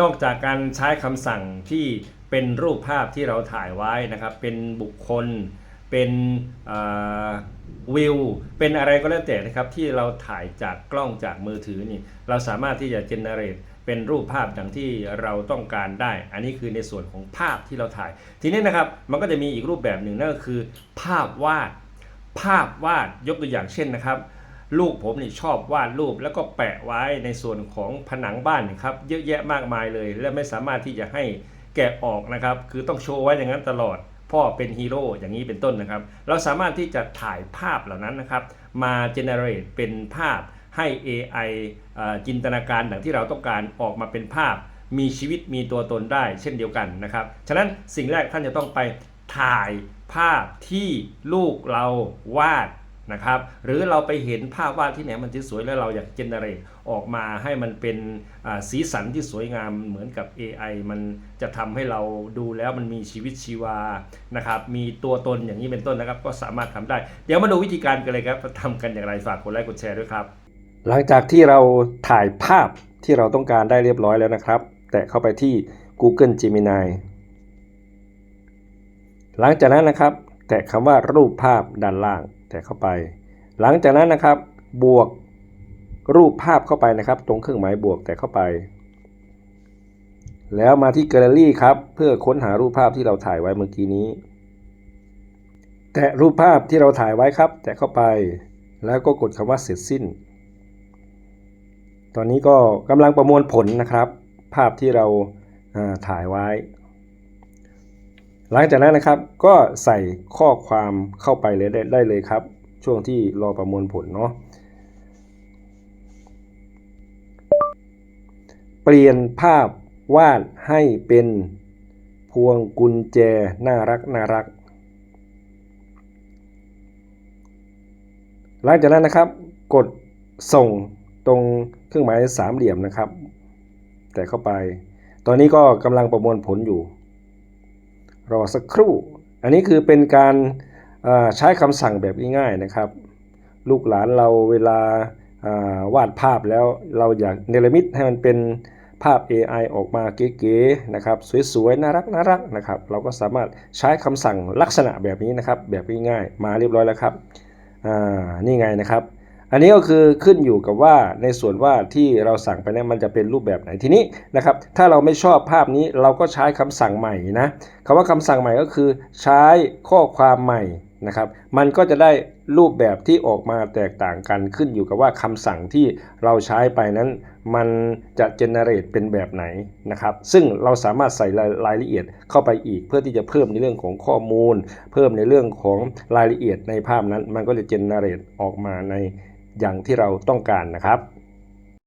นอกจากการใช้คำสั่งที่เป็นรูปภาพที่เราถ่ายไว้นะครับ เป็นบุคคล เป็นวิว เป็นอะไรก็แล้วแต่นะครับที่เราถ่ายจากกล้องจากมือถือนี่เราสามารถที่จะเจเนเรตเป็นรูปภาพดังที่เราต้องการได้ อันนี้คือในส่วนของภาพที่เราถ่าย ทีนี้นะครับมันก็จะมีอีกรูปแบบหนึ่งนั่นก็คือ ภาพวาด ภาพวาดยกตัวอย่างเช่นนะครับ ลูกผมนี่ชอบวาดรูปแล้วก็แปะไว้ในส่วนของผนังบ้านนะครับเยอะแยะมากมายเลย และไม่สามารถที่จะให้แกะออกนะครับ คือต้องโชว์ไว้อย่างนั้นตลอด พ่อเป็นฮีโร่อย่างนี้เป็นต้นนะครับ เราสามารถที่จะถ่ายภาพเหล่านั้นนะครับ มาเจเนเรตเป็นภาพให้ AI เอ่อจินตนาการดังที่เราต้องการออกมาเป็นภาพ มีชีวิตมีตัวตนได้เช่นเดียวกันนะครับ ฉะนั้นสิ่งแรกท่านจะต้องไปถ่ายภาพที่ลูกเราวาด นะครับหรือเราไปเห็นภาพวาดที่ไหนมันที่สวยแล้วเราอยากเจเนเรตออกมาให้มันเป็นสีสันที่สวยงามเหมือนกับ AI มันจะทำให้เราดูแล้วมันมีชีวิตชีวานะครับมีตัวตนอย่างนี้เป็นต้นนะครับ ก็สามารถทำได้ เดี๋ยวมาดูวิธีการกันเลยครับทำกันอย่างไรฝากกดไลค์กดแชร์ด้วยครับ หลังจากที่เราถ่ายภาพที่เราต้องการได้เรียบร้อยแล้วนะครับ แตะเข้าไปที่ Google Gemini หลังจากนั้นนะครับ แตะคำว่ารูปภาพด้านล่าง แตะเข้าไป หลังจากนั้นนะครับ บวกรูปภาพเข้าไปนะครับ ตรงเครื่องหมายบวกแตะเข้าไป แล้วมาที่แกลเลอรี่ครับ เพื่อค้นหารูปภาพที่เราถ่ายไว้เมื่อกี้นี้ แตะรูปภาพที่เราถ่ายไว้ครับ แตะเข้าไป แล้วก็กดคำว่าเสร็จสิ้น ตอนนี้ก็กำลังประมวลผลนะครับ ภาพที่เราอ่าถ่ายไว้ หลังจากนั้นนะครับก็ใส่ข้อความเข้าไปเลยได้ได้เลยครับ ช่วงที่รอประมวลผลเนาะเปลี่ยนภาพวาดให้เป็นพวงกุญแจน่ารักน่ารัก หลังจากนั้นนะครับ กดส่งตรงเครื่องหมายสามเหลี่ยมนะครับ แต่เข้าไป ตอนนี้ก็กำลังประมวลผลอยู่ รอสักครู่ อันนี้คือเป็นการใช้คำสั่งแบบง่ายๆนะครับ ลูกหลานเราเวลาอ่าวาดภาพแล้วเราอยากเนรมิตให้มันเป็นภาพ AI ออกมาเก๋ๆนะครับสวยๆน่ารักน่ารักนะครับ เราก็สามารถใช้คำสั่งลักษณะแบบนี้นะครับ แบบง่ายๆมาเรียบร้อยแล้วครับ อ่า นี่ไงนะครับ อันนี้ก็คือขึ้นอยู่กับว่าในส่วนว่าที่เราสั่งไปเนี่ยมันจะเป็นรูปแบบไหนทีนี้นะครับ ถ้าเราไม่ชอบภาพนี้เราก็ใช้คำสั่งใหม่นะคำว่าคำสั่งใหม่ก็คือใช้ข้อความใหม่นะครับ มันก็จะได้รูปแบบที่ออกมาแตกต่างกันขึ้นอยู่กับว่าคำสั่งที่เราใช้ไปนั้น มันจะเจเนเรตเป็นแบบไหนนะครับ ซึ่งเราสามารถใส่รายรายละเอียดเข้าไปอีก เพื่อที่จะเพิ่มในเรื่องของข้อมูล เพิ่มในเรื่องของรายละเอียดในภาพนั้น มันก็จะเจเนเรตออกมาใน อย่างที่เราต้องการนะครับ